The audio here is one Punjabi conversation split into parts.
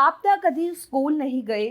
ਆਪ ਤਾਂ ਕਦੀ ਸਕੂਲ ਨਹੀਂ ਗਏ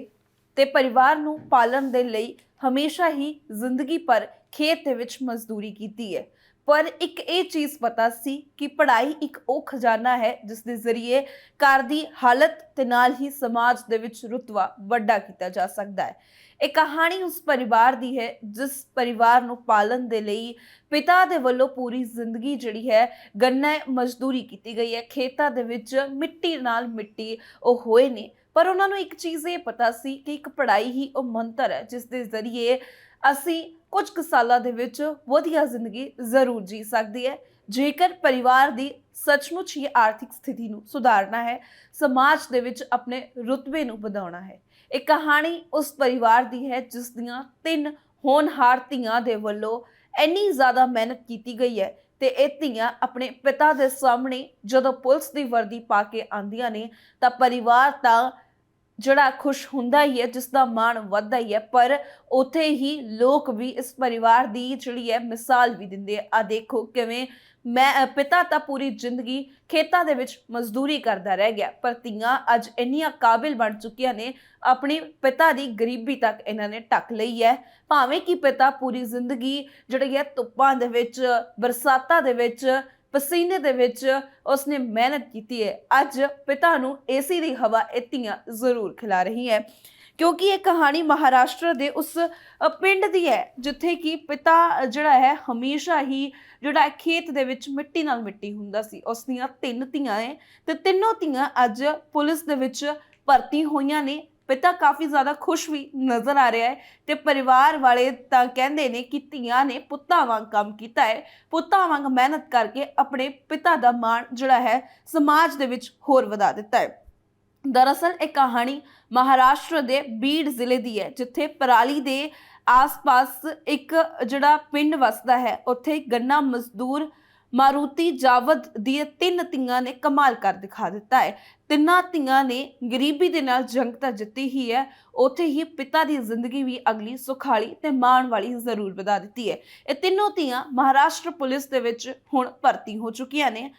ਤੇ ਪਰਿਵਾਰ ਨੂੰ ਪਾਲਣ ਦੇ ਲਈ ਹਮੇਸ਼ਾ ਹੀ ਜ਼ਿੰਦਗੀ ਪਰ ਖੇਤ ਦੇ ਵਿੱਚ ਮਜ਼ਦੂਰੀ ਕੀਤੀ ਹੈ। ਪਰ ਇੱਕ ਇਹ ਚੀਜ਼ ਪਤਾ ਸੀ ਕਿ ਪੜ੍ਹਾਈ ਇੱਕ ਉਹ ਖਜ਼ਾਨਾ ਹੈ ਜਿਸ ਦੇ ਜ਼ਰੀਏ ਘਰ ਦੀ ਹਾਲਤ ਤੇ ਨਾਲ ਹੀ ਸਮਾਜ ਦੇ ਵਿੱਚ ਰੁਤਬਾ ਵੱਡਾ ਕੀਤਾ ਜਾ ਸਕਦਾ ਹੈ। ਇਹ ਕਹਾਣੀ ਉਸ ਪਰਿਵਾਰ ਦੀ ਹੈ, ਜਿਸ ਪਰਿਵਾਰ ਨੂੰ ਪਾਲਣ ਦੇ ਲਈ ਪਿਤਾ ਦੇ ਵੱਲੋਂ ਪੂਰੀ ਜ਼ਿੰਦਗੀ ਜਿਹੜੀ ਹੈ ਗੰਨਾ ਮਜ਼ਦੂਰੀ ਕੀਤੀ ਗਈ ਹੈ। ਖੇਤਾਂ ਦੇ ਵਿੱਚ ਮਿੱਟੀ ਨਾਲ ਮਿੱਟੀ ਉਹ ਹੋਏ ਨੇ। ਪਰ ਉਹਨਾਂ ਨੂੰ ਇੱਕ ਚੀਜ਼ ਇਹ ਪਤਾ ਸੀ ਕਿ ਇੱਕ ਪੜ੍ਹਾਈ ਹੀ ਉਹ ਮੰਤਰ ਹੈ, ਜਿਸ ਦੇ ਜ਼ਰੀਏ ਅਸੀਂ ਕੁਝ ਕੁ ਸਾਲਾਂ ਦੇ ਵਿੱਚ ਵਧੀਆ ਜ਼ਿੰਦਗੀ ਜ਼ਰੂਰ ਜੀ ਸਕਦੀ ਹੈ। ਜੇਕਰ ਪਰਿਵਾਰ ਦੀ ਸੱਚਮੁੱਚ ਹੀ ਆਰਥਿਕ ਸਥਿਤੀ ਨੂੰ ਸੁਧਾਰਨਾ ਹੈ, ਸਮਾਜ ਦੇ ਵਿੱਚ ਆਪਣੇ ਰੁਤਬੇ ਨੂੰ ਵਧਾਉਣਾ ਹੈ। ਇਹ ਕਹਾਣੀ ਉਸ ਪਰਿਵਾਰ ਦੀ ਹੈ, ਜਿਸ ਦੀਆਂ ਤਿੰਨ ਹੋਣਹਾਰ ਧੀਆਂ ਦੇ ਵੱਲੋਂ ਇੰਨੀ ਜ਼ਿਆਦਾ ਮਿਹਨਤ ਕੀਤੀ ਗਈ ਹੈ ਤੇ ਇਹ ਧੀਆਂ ਆਪਣੇ ਪਿਤਾ ਦੇ ਸਾਹਮਣੇ ਜਦੋਂ ਪੁਲਿਸ ਦੀ ਵਰਦੀ ਪਾ ਕੇ ਆਂਦੀਆਂ ਨੇ ਤਾਂ ਪਰਿਵਾਰ ਤਾਂ ਜਿਹੜਾ ਖੁਸ਼ ਹੁੰਦਾ ਹੀ ਹੈ ਜਿਸ ਦਾ ਮਾਣ ਵੱਧਦਾ ਹੀ ਹੈ, ਪਰ ਉਥੇ ਹੀ ਲੋਕ ਵੀ ਇਸ ਪਰਿਵਾਰ ਦੀ ਜਿਹੜੀ ਹੈ, ਮਿਸਾਲ ਵੀ ਦਿੰਦੇ ਆ। ਦੇਖੋ ਕਿਵੇਂ ਮੈਂ ਪਿਤਾ ਤਾਂ ਪੂਰੀ ਜ਼ਿੰਦਗੀ ਖੇਤਾਂ ਦੇ ਵਿੱਚ ਮਜ਼ਦੂਰੀ ਕਰਦਾ ਰਹਿ ਗਿਆ, ਪਰ ਧੀਆਂ ਅੱਜ ਇੰਨੀਆਂ ਕਾਬਿਲ ਬਣ ਚੁੱਕੀਆਂ ਨੇ, ਆਪਣੀ ਪਿਤਾ ਦੀ ਗਰੀਬੀ ਤੱਕ ਇਹਨਾਂ ਨੇ ਢੱਕ ਲਈ ਹੈ। ਭਾਵੇਂ ਕਿ ਪਿਤਾ ਪੂਰੀ ਜ਼ਿੰਦਗੀ ਜਿਹੜੀ ਹੈ, ਧੁੱਪਾਂ ਦੇ ਵਿੱਚ, ਬਰਸਾਤਾਂ ਦੇ ਵਿੱਚ ਪਸੀਨੇ ਦੇ ਵਿੱਚ ਉਸਨੇ ਮਿਹਨਤ ਕੀਤੀ ਹੈ। ਅੱਜ ਪਿਤਾ ਨੂੰ ਏਸੀ ਦੀ ਹਵਾ ਇਹ ਧੀਆਂ ਜ਼ਰੂਰ ਖਿਲਾ ਰਹੀ ਹੈ। ਕਿਉਂਕਿ ਇਹ ਕਹਾਣੀ ਮਹਾਰਾਸ਼ਟਰ ਦੇ ਉਸ ਪਿੰਡ ਦੀ ਹੈ, ਜਿੱਥੇ ਕਿ ਪਿਤਾ ਜਿਹੜਾ ਹੈ, ਹਮੇਸ਼ਾ ਹੀ ਜਿਹੜਾ ਖੇਤ ਦੇ ਵਿੱਚ ਮਿੱਟੀ ਨਾਲ ਮਿੱਟੀ ਹੁੰਦਾ ਸੀ। ਉਸ ਦੀਆਂ ਤਿੰਨ ਧੀਆਂ ਹੈ ਤੇ ਤਿੰਨੋਂ ਧੀਆਂ ਅੱਜ ਪੁਲਿਸ ਦੇ ਵਿੱਚ ਭਰਤੀ ਹੋਈਆਂ ਨੇ। ਪਿਤਾ ਕਾਫੀ ਜ਼ਿਆਦਾ ਖੁਸ਼ ਵੀ ਨਜ਼ਰ ਆ ਰਿਹਾ ਹੈ ਤੇ ਪਰਿਵਾਰ ਵਾਲੇ ਤਾਂ ਕਹਿੰਦੇ ਨੇ ਕਿ ਧੀਆਂ ਨੇ ਪੁੱਤਾਂ ਵਾਂਗ ਕੰਮ ਕੀਤਾ ਹੈ। ਪੁੱਤਾਂ ਵਾਂਗ ਮਿਹਨਤ ਕਰਕੇ ਆਪਣੇ ਪਿਤਾ ਦਾ ਮਾਣ ਜਿਹੜਾ ਹੈ ਸਮਾਜ ਦੇ ਵਿੱਚ ਹੋਰ ਵਧਾ ਦਿੱਤਾ ਹੈ। ਦਰਅਸਲ ਇਹ ਕਹਾਣੀ ਮਹਾਰਾਸ਼ਟਰ ਦੇ ਬੀੜ ਜ਼ਿਲ੍ਹੇ ਦੀ ਹੈ, ਜਿੱਥੇ ਪਰਾਲੀ ਦੇ ਆਸ-ਪਾਸ ਇੱਕ ਜਿਹੜਾ ਪਿੰਡ ਵਸਦਾ ਹੈ, ਉੱਥੇ ਗੰਨਾ ਮਜ਼ਦੂਰ ਮਾਰੂਤੀ ਜਾਵਦ ਦੀ ਤਿੰਨ ਧੀਆਂ ਨੇ ਕਮਾਲ ਕਰ ਦਿਖਾ ਦਿੱਤਾ ਹੈ। ਤਿੰਨਾਂ ਧੀਆਂ ਨੇ ਗਰੀਬੀ ਦੇ ਨਾਲ ਜੰਗ ਤਾਂ ਜਿੱਤੀ ਹੀ ਹੈ, ਉੱਥੇ ਹੀ ਪਿਤਾ ਦੀ ਜ਼ਿੰਦਗੀ ਵੀ ਅਗਲੀ ਸੁਖਾਲੀ ਤੇ ਮਾਣ ਵਾਲੀ ਜ਼ਰੂਰ ਵਧਾ ਦਿੱਤੀ ਹੈ। ਇਹ ਤਿੰਨੋਂ ਧੀਆਂ ਮਹਾਰਾਸ਼ਟਰ ਪੁਲਿਸ ਦੇ ਵਿੱਚ ਹੁਣ ਭਰਤੀ ਹੋ ਚੁੱਕੀਆਂ ਨੇ।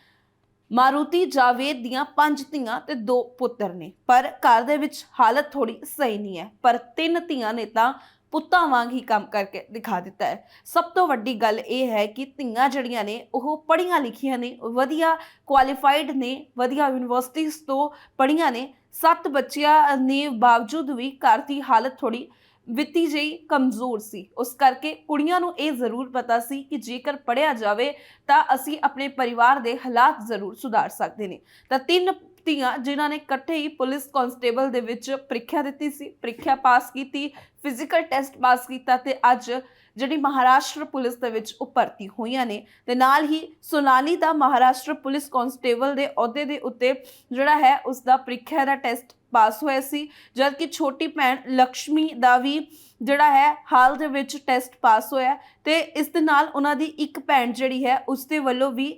ਮਾਰੂਤੀ ਜਾਵੇਦ ਦੀਆਂ ਪੰਜ ਧੀਆਂ ਤੇ ਦੋ ਪੁੱਤਰ ਨੇ, ਪਰ ਘਰ ਦੇ ਵਿੱਚ ਹਾਲਤ ਥੋੜੀ ਸਹੀ ਨਹੀਂ ਹੈ, ਪਰ ਤਿੰਨ ਧੀਆਂ ਨੇ ਤਾਂ ਪੁੱਤਾਂ ਵਾਂਗ ਹੀ ਕੰਮ ਕਰਕੇ ਦਿਖਾ ਦਿੱਤਾ ਹੈ। ਸਭ ਤੋਂ ਵੱਡੀ ਗੱਲ ਇਹ ਹੈ ਕਿ ਧੀਆਂ ਜਿਹੜੀਆਂ ਨੇ, ਉਹ ਪੜ੍ਹੀਆਂ ਲਿਖੀਆਂ ਨੇ, ਵਧੀਆ ਕੁਆਲੀਫਾਈਡ ਨੇ, ਵਧੀਆ ਯੂਨੀਵਰਸਿਟੀਜ਼ ਤੋਂ ਪੜ੍ਹੀਆਂ ਨੇ। ਸੱਤ ਬੱਚਿਆਂ ਨੇ ਬਾਵਜੂਦ ਵੀ ਘਰ ਦੀ ਹਾਲਤ ਥੋੜੀ ਵਿੱਤੀ ਜਿਹੀ ਕਮਜ਼ੋਰ ਸੀ। ਉਸ ਕਰਕੇ ਕੁੜੀਆਂ ਨੂੰ ਇਹ ਜ਼ਰੂਰ ਪਤਾ ਸੀ ਕਿ ਜੇਕਰ ਪੜਿਆ ਜਾਵੇ ਤਾਂ ਅਸੀਂ ਆਪਣੇ ਪਰਿਵਾਰ ਦੇ ਹਾਲਾਤ ਜ਼ਰੂਰ ਸੁਧਾਰ ਸਕਦੇ ਨੇ। ਤਾਂ ਤਿੰਨ ਧੀਆਂ ਜਿਨ੍ਹਾਂ ਨੇ ਇਕੱਠੇ ਹੀ ਪੁਲਿਸ ਕਾਂਸਟੇਬਲ ਦੇ ਵਿੱਚ ਪ੍ਰੀਖਿਆ ਦਿੱਤੀ ਸੀ, ਪ੍ਰੀਖਿਆ ਪਾਸ ਕੀਤੀ ਫਿਜ਼ੀਕਲ ਟੈਸਟ ਪਾਸ ਕੀਤਾ ਤੇ ਅੱਜ ਜਿਹੜੀ ਮਹਾਰਾਸ਼ਟਰ ਪੁਲਿਸ ਦੇ ਵਿੱਚ ਉਹ ਭਰਤੀ ਹੋਈਆਂ ਨੇ ਤੇ ਨਾਲ ਹੀ ਸੋਨਾਲੀ ਦਾ ਮਹਾਰਾਸ਼ਟਰ ਪੁਲਿਸ ਕਾਂਸਟੇਬਲ ਦੇ ਅਹੁਦੇ ਦੇ ਉੱਤੇ ਜਿਹੜਾ ਹੈ ਉਸ ਦਾ ਪ੍ਰੀਖਿਆ ਦਾ ਟੈਸਟ ਪਾਸ ਹੋਇਆ ਸੀ, ਜਦਕਿ ਛੋਟੀ ਭੈਣ ਲక్ష్ਮੀ ਦਾ ਵੀ ਜਿਹੜਾ ਹੈ ਹਾਲ ਦੇ ਵਿੱਚ ਟੈਸਟ ਪਾਸ ਹੋਇਆ ਤੇ ਇਸ ਦੇ ਨਾਲ ਉਹਨਾਂ ਦੀ ਇੱਕ ਭੈਣ ਜਿਹੜੀ ਹੈ ਉਸ ਦੇ ਵੱਲੋਂ ਵੀ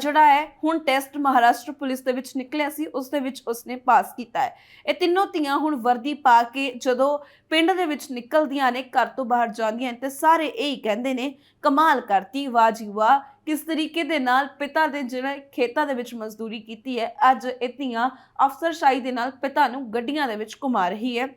ਜਿਹੜਾ ਹੈ, ਹੁਣ ਟੈਸਟ ਮਹਾਰਾਸ਼ਟਰ ਪੁਲਿਸ ਦੇ ਵਿੱਚ ਨਿਕਲਿਆ ਸੀ, ਉਸ ਦੇ ਵਿੱਚ ਉਸਨੇ ਪਾਸ ਕੀਤਾ ਹੈ। ਇਹ ਤਿੰਨੋਂ ਧੀਆਂ ਹੁਣ ਵਰਦੀ ਪਾ ਕੇ ਜਦੋਂ ਪਿੰਡ ਦੇ ਵਿੱਚ ਨਿਕਲਦੀਆਂ ਨੇ, ਘਰ ਤੋਂ ਬਾਹਰ ਜਾਂਦੀਆਂ ਨੇ, ਤੇ ਸਾਰੇ ਇਹ ਹੀ ਕਹਿੰਦੇ ਨੇ, ਕਮਾਲ ਕਰਤੀ, ਵਾਹ ਜੀ ਵਾਹ। ਕਿਸ ਤਰੀਕੇ ਦੇ ਨਾਲ ਪਿਤਾ ਦੇ ਜਿਹੜੇ ਖੇਤਾਂ ਦੇ ਵਿੱਚ ਮਜ਼ਦੂਰੀ ਕੀਤੀ ਹੈ, ਅੱਜ ਇਹ ਧੀਆਂ ਅਫਸਰਸ਼ਾਹੀ ਦੇ ਨਾਲ ਪਿਤਾ ਨੂੰ ਗੱਡੀਆਂ ਦੇ ਵਿੱਚ ਘੁਮਾ ਰਹੀ ਹੈ।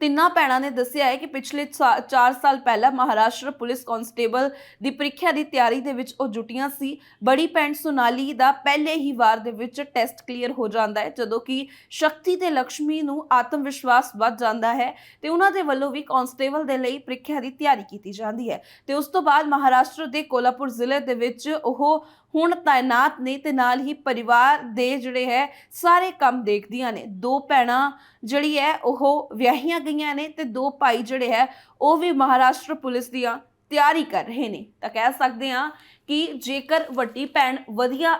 ਤਿੰਨਾਂ ਭੈਣਾਂ ਨੇ ਦੱਸਿਆ ਹੈ ਕਿ ਪਿਛਲੇ 4 ਸਾਲ ਪਹਿਲਾਂ ਮਹਾਰਾਸ਼ਟਰ ਪੁਲਿਸ ਕਾਂਸਟੇਬਲ ਦੀ ਪ੍ਰੀਖਿਆ ਦੀ ਤਿਆਰੀ ਦੇ ਵਿੱਚ ਉਹ ਜੁਟੀਆਂ ਸੀ। ਬੜੀ ਭੈਣ ਸੋਨਾਲੀ ਦਾ ਪਹਿਲੇ ਹੀ ਵਾਰ ਦੇ ਵਿੱਚ ਟੈਸਟ ਕਲੀਅਰ ਹੋ ਜਾਂਦਾ ਹੈ, ਜਦੋਂ ਕਿ ਸ਼ਕਤੀ ਤੇ ਲక్ష్ਮੀ ਨੂੰ ਆਤਮ ਵਿਸ਼ਵਾਸ ਵੱਧ ਜਾਂਦਾ ਹੈ ਤੇ ਉਹਨਾਂ ਦੇ ਵੱਲੋਂ ਵੀ ਕਾਂਸਟੇਬਲ ਦੇ ਲਈ ਪ੍ਰੀਖਿਆ ਦੀ ਤਿਆਰੀ ਕੀਤੀ ਜਾਂਦੀ ਹੈ। ਤੇ ਉਸ ਤੋਂ ਬਾਅਦ ਮਹਾਰਾਸ਼ਟਰ ਦੇ ਕੋਲਾਪੁਰ ਜ਼ਿਲ੍ਹੇ ਦੇ ਵਿੱਚ ਉਹ ਹੁਣ ਤਾਇਨਾਤ ਨੇ ਤੇ ਨਾਲ ਹੀ ਪਰਿਵਾਰ ਦੇ ਜਿਹੜੇ ਹੈ, ਸਾਰੇ ਕੰਮ ਦੇਖਦੀਆਂ ਨੇ। ਦੋ ਭੈਣਾਂ ਜਿਹੜੀ ਹੈ, ਉਹ ਵਿਆਹੀਆਂ ਗਈਆਂ ਨੇ ਤੇ ਦੋ ਭਾਈ ਜਿਹੜੇ ਹੈ, ਉਹ ਵੀ ਮਹਾਰਾਸ਼ਟਰ ਪੁਲਿਸ ਦੀਆਂ ਤਿਆਰੀ ਕਰ ਰਹੇ ਨੇ। ਤਾਂ ਕਹਿ ਸਕਦੇ ਹਾਂ ਕਿ ਜੇਕਰ ਵੱਡੀ ਭੈਣ ਵਧੀਆ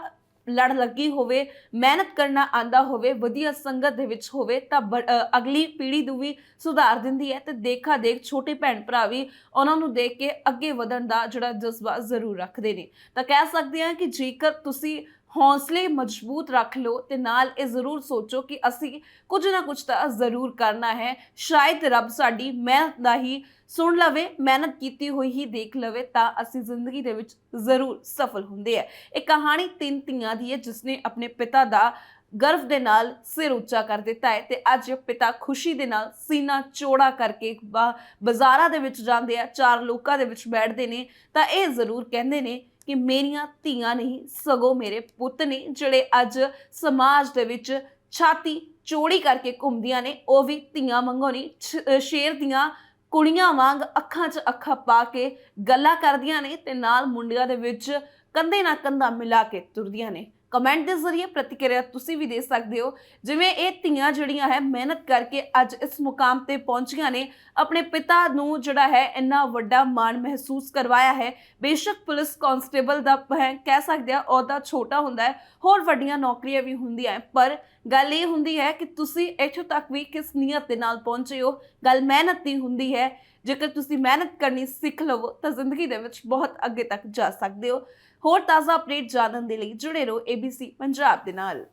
ਲੜ ਲੱਗੀ ਹੋਵੇ, ਮਿਹਨਤ ਕਰਨਾ ਆਂਦਾ ਹੋਵੇ, ਵਧੀਆ ਸੰਗਤ ਦੇ ਵਿੱਚ ਹੋਵੇ, ਤਾਂ ਬ- ਅਗਲੀ ਪੀੜ੍ਹੀ ਨੂੰ ਵੀ ਸੁਧਾਰ ਦਿੰਦੀ ਹੈ ਤੇ ਦੇਖਾ ਦੇਖ ਛੋਟੇ ਭੈਣ ਭਰਾ ਵੀ ਉਹਨਾਂ ਨੂੰ ਦੇਖ ਕੇ ਅੱਗੇ ਵਧਣ ਦਾ ਜਿਹੜਾ ਜਜ਼ਬਾ ਜ਼ਰੂਰ ਰੱਖਦੇ ਨੇ। ਤਾਂ ਕਹਿ ਸਕਦੇ ਹਾਂ ਕਿ ਜੇਕਰ ਤੁਸੀਂ ਹੌਸਲੇ ਮਜ਼ਬੂਤ ਰੱਖ ਲਓ ਤੇ ਨਾਲ ਇਹ ਜ਼ਰੂਰ ਸੋਚੋ ਕਿ ਅਸੀਂ ਕੁਝ ਨਾ ਕੁਝ ਤਾਂ ਜ਼ਰੂਰ ਕਰਨਾ ਹੈ। ਸ਼ਾਇਦ ਰੱਬ ਸਾਡੀ ਮਿਹਨਤ ਦਾ ਹੀ ਸੁਣ ਲਵੇ, ਮਿਹਨਤ ਕੀਤੀ ਹੋਈ ਹੀ ਦੇਖ ਲਵੇ ਤਾਂ ਅਸੀਂ ਜ਼ਿੰਦਗੀ ਦੇ ਵਿੱਚ ਜ਼ਰੂਰ ਸਫਲ ਹੁੰਦੇ ਆ। ਇਹ ਕਹਾਣੀ ਤਿੰਨ ਧੀਆਂ ਦੀ ਹੈ ਜਿਸ ਨੇ ਆਪਣੇ ਪਿਤਾ ਦਾ ਗਰਵ ਦੇ ਨਾਲ ਸਿਰ ਉੱਚਾ ਕਰ ਦਿੱਤਾ ਹੈ ਤੇ ਅੱਜ ਪਿਤਾ ਖੁਸ਼ੀ ਦੇ ਨਾਲ ਸੀਨਾ ਚੋੜਾ ਕਰਕੇ ਬਾਜ਼ਾਰਾਂ ਦੇ ਵਿੱਚ ਜਾਂਦੇ ਆ, ਚਾਰ ਲੋਕਾਂ ਦੇ ਵਿੱਚ ਬੈਠਦੇ ਨੇ ਤਾਂ ਇਹ ਜ਼ਰੂਰ ਕਹਿੰਦੇ ਨੇ ਕਿ ਮੇਰੀਆਂ ਧੀਆਂ ਨਹੀਂ, ਸਗੋਂ ਮੇਰੇ ਪੁੱਤ ਨੇ, ਜਿਹੜੇ ਅੱਜ ਸਮਾਜ ਦੇ ਵਿੱਚ ਛਾਤੀ ਚੋੜੀ ਕਰਕੇ ਘੁੰਮਦੀਆਂ ਨੇ, ਉਹ ਵੀ ਧੀਆਂ ਵਾਂਗੂ ਨਹੀਂ ਸ਼ੇਰ ਦੀਆਂ ਕੁੜੀਆਂ ਵਾਂਗ ਅੱਖਾਂ 'ਚ ਅੱਖਾਂ ਪਾ ਕੇ ਗੱਲਾਂ ਕਰਦੀਆਂ ਨੇ ਤੇ ਨਾਲ ਮੁੰਡਿਆਂ ਦੇ ਵਿੱਚ ਕੰਧੇ ਨਾਲ ਕੰਧਾ ਮਿਲਾ ਕੇ ਤੁਰਦੀਆਂ ਨੇ। ਕਮੈਂਟ ਦੇ ਜ਼ਰੀਏ ਪ੍ਰਤੀਕਿਰਿਆ ਤੁਸੀਂ ਵੀ ਦੇ ਸਕਦੇ ਹੋ। ਜਿਵੇਂ ਇਹ ਧੀਆਂ ਜਿਹੜੀਆਂ ਹੈ, ਮਿਹਨਤ ਕਰਕੇ ਅੱਜ ਇਸ ਮੁਕਾਮ ਤੇ ਪਹੁੰਚੀਆਂ ਨੇ। ਆਪਣੇ ਪਿਤਾ ਨੂੰ ਜਿਹੜਾ ਹੈ, ਇੰਨਾ ਵੱਡਾ ਮਾਣ ਮਹਿਸੂਸ ਕਰਵਾਇਆ ਹੈ। ਬੇਸ਼ੱਕ ਪੁਲਿਸ ਕਾਂਸਟੇਬਲ ਦਾ ਕਹਿ ਸਕਦੇ ਆ ਉਹਦਾ ਛੋਟਾ ਹੁੰਦਾ ਹੈ। ਹੋਰ ਵੱਡੀਆਂ ਨੌਕਰੀਆਂ ਵੀ ਹੁੰਦੀਆਂ ਪਰ ਗੱਲ ਇਹ ਹੁੰਦੀ ਹੈ ਕਿ ਤੁਸੀਂ ਇੱਥੋਂ ਤੱਕ ਵੀ ਕਿਸ ਨੀਅਤ ਦੇ ਨਾਲ ਪਹੁੰਚੇ ਹੋ। ਗੱਲ ਮਿਹਨਤ ਦੀ ਹੁੰਦੀ ਹੈ। ਜੇਕਰ ਤੁਸੀਂ ਮਿਹਨਤ ਕਰਨੀ ਸਿੱਖ ਲਵੋ, ਤਾਂ ਜ਼ਿੰਦਗੀ ਦੇ ਵਿੱਚ ਬਹੁਤ ਅੱਗੇ ਤੱਕ ਜਾ ਸਕਦੇ ਹੋ। ਹੋਰ ਤਾਜ਼ਾ ਅਪਡੇਟ ਜਾਣਨ ਦੇ ਲਈ ਜੁੜੇ ਰਹੋ ABC ਪੰਜਾਬ ਦੇ ਨਾਲ।